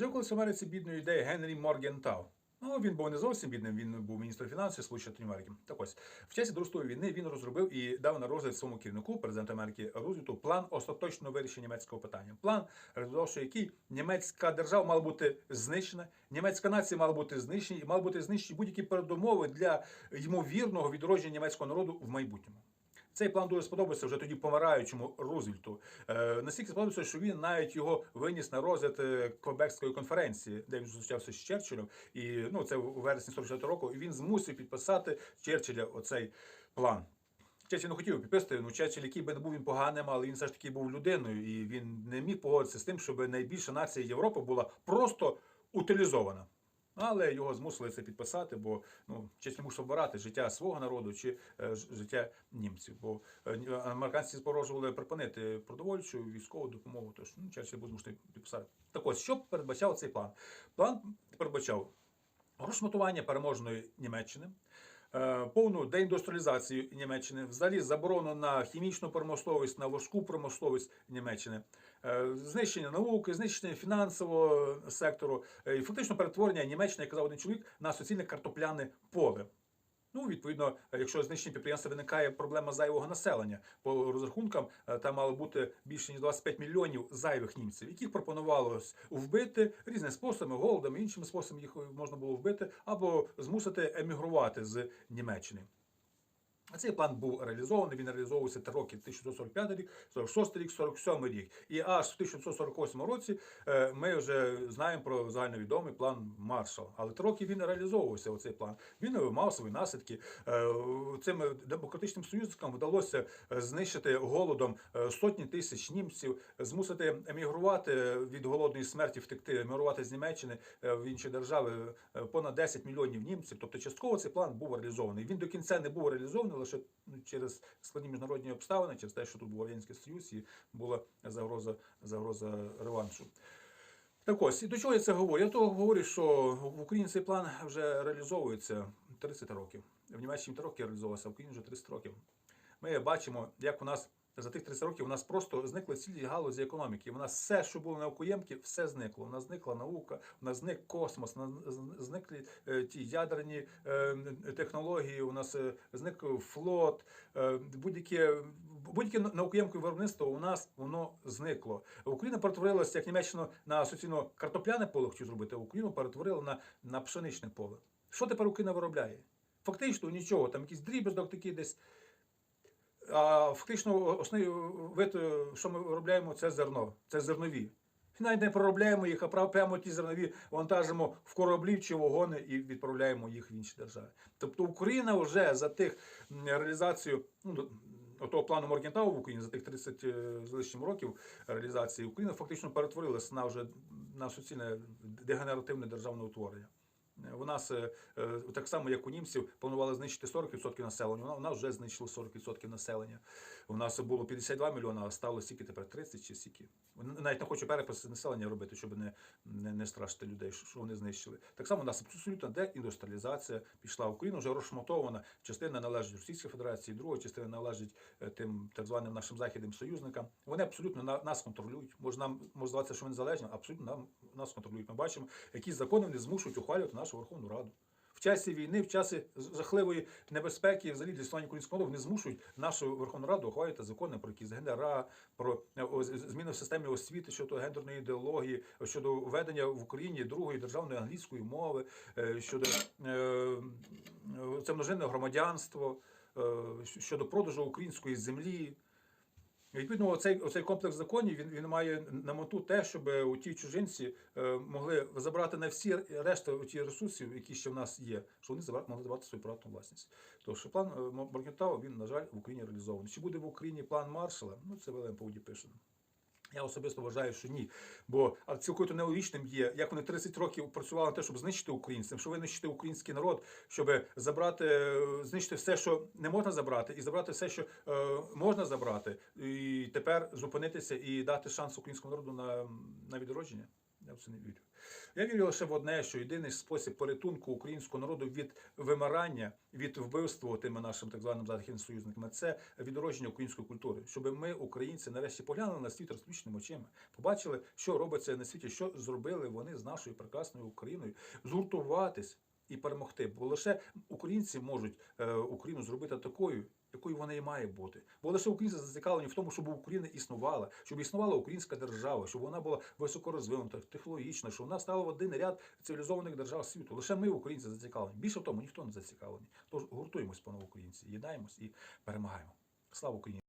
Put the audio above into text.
Жив колись Америці бідною ідеєю Генрі Моргентау. Ну, він був не зовсім бідним, він був міністром фінансів Сполучених Америки. Так ось, в часі Другої війни він розробив і дав на розгляд своєму керівнику, президенту Америки Рузвельту, план остаточного вирішення німецького питання. План, реалізувавши який німецька держава мала бути знищена, німецька нація мала бути знищена і мали бути знищені будь-які передумови для ймовірного відродження німецького народу в майбутньому. Цей план дуже сподобався вже тоді помираючому Рузвельту. Е, настільки сподобався, що він навіть його виніс на розгляд е, Квебекської конференції, де він зустрічався з Черчиллем. І ну це у вересні 44 року. І він змусив підписати Черчилля оцей план. Черчилль не хотів підписати, ну Черчилль, який би не був він поганим, але він все ж таки був людиною, і він не міг погодитися з тим, щоб найбільша нація Європи була просто утилізована. Але його змусили це підписати, бо ну чесно мусив обирати життя свого народу чи е, життя німців. Бо е, американці спорожували припинити продовольчу військову допомогу. Тож ну, Черчилль був змушений підписати. Так ось, що передбачав цей план? План передбачав розшматування переможної Німеччини, повну деіндустріалізацію Німеччини, взагалі заборону на хімічну промисловість, на важку промисловість Німеччини, е, знищення науки, знищення фінансового сектору. Е, і фактично перетворення Німеччини, як казав один чоловік, на суцільне картопляне поле. Ну, відповідно, якщо знищення підприємства виникає проблема зайвого населення. По розрахункам е, там мало бути більше ніж 25 мільйонів зайвих німців, яких пропонувалось вбити різними способами, голодом, іншими способами їх можна було вбити або змусити емігрувати з Німеччини. А Цей план був реалізований, він реалізовувався три роки 1945 рік, 46 рік, 47 рік. І аж в 1948 році е, ми вже знаємо про загальновідомий план Маршал. Але три роки він реалізовувався, оцей план. Він мав свої наслідки. Е, Цим демократичним союзникам вдалося е, знищити голодом сотні тисяч німців, змусити емігрувати від голодної смерті, втекти, емігрувати з Німеччини в інші держави понад 10 мільйонів німців. Тобто частково цей план був реалізований. Він до кінця не був реалізований лише ну, через складні міжнародні обставини, через те, що тут був Радянський Союз і була загроза, загроза реваншу. Так ось, і до чого я це говорю? Я того говорю, що в Україні цей план вже реалізовується 30 років. В Німеччині 3 роки реалізовувався, а в Україні вже 30 років. Ми бачимо, як у нас за тих 30 років у нас просто зникли цілі галузі економіки. У нас все, що було наукоємке, все зникло. У нас зникла наука, у нас зник космос, у нас зникли е, ті ядерні е, технології, у нас е, зник флот, будь-яке будь-яке наукоємке виробництво у нас воно зникло. Україна перетворилася, як Німеччина, на суцільно картопляне поле хотів зробити, а Україну перетворила на, на пшеничне поле. Що тепер Україна виробляє? Фактично нічого, там якийсь дріб'язок такий десь. А фактично основний вид, що ми виробляємо, це зерно, це зернові. Навіть не проробляємо їх, а прямо ті зернові вантажимо в кораблі чи вагони і відправляємо їх в інші держави. Тобто Україна вже за тих реалізацію ну, того плану Моргентау в Україні за тих 30 е, з лишнім років реалізації Україна фактично перетворилася на вже на суцільне дегенеративне державне утворення. У нас е, е, так само, як у німців, планували знищити 40% населення. У нас вже знищили 40% населення. У нас було 52 мільйони, а стало стільки тепер 30 чи стільки. Навіть не хочу перепис населення робити, щоб не, не, не страшити людей, що вони знищили. Так само у нас абсолютна деіндустріалізація пішла. Україна вже розшматована. Частина належить Російській Федерації, друга частина належить е, тим так званим нашим західним союзникам. Вони абсолютно на- нас контролюють. Може нам може здаватися, що ми незалежні, абсолютно нам нас контролюють. Ми бачимо, які закони вони змушують ухвалювати нашу Верховну Раду. В часі війни, в часі жахливої небезпеки, взагалі для існування українського народу, вони змушують нашу Верховну Раду ухвалювати закони про якісь гендера, про е, зміни в системі освіти щодо гендерної ідеології, щодо введення в Україні другої державної англійської мови, е, щодо е, це множинне громадянство, щодо продажу української землі. Відповідно, оцей, оцей комплекс законів він, він має на мету те, щоб у ті чужинці е, могли забрати на всі решта ті ресурсів, які ще в нас є, що вони забрати, могли забрати свою приватну власність. Тож план Маркентау, він, на жаль, в Україні реалізований. Чи буде в Україні план Маршала? Ну, це Велем Пауді пише. Я особисто вважаю, що ні. Бо а цілковито нелогічним є, як вони 30 років працювали на те, щоб знищити українців, щоб винищити український народ, щоб забрати, е, знищити все, що не можна забрати, і забрати все, що е, можна забрати, і тепер зупинитися і дати шанс українському народу на, на відродження. Я в це не вірю. Я вірю лише в одне, що єдиний спосіб порятунку українського народу від вимирання, від вбивства тими нашими так званим західним союзниками, це відродження української культури, щоб ми, українці, нарешті поглянули на світ розлюченими очима, побачили, що робиться на світі, що зробили вони з нашою прекрасною Україною, згуртуватись і перемогти. Бо лише українці можуть е, Україну зробити такою, якою вона і має бути. Бо лише українці зацікавлені в тому, щоб Україна існувала, щоб існувала українська держава, щоб вона була високорозвинута, технологічна, щоб вона стала в один ряд цивілізованих держав світу. Лише ми, українці, зацікавлені. Більше в тому ніхто не зацікавлений. Тож гуртуємось, панове українці, єднаємось і перемагаємо. Слава Україні!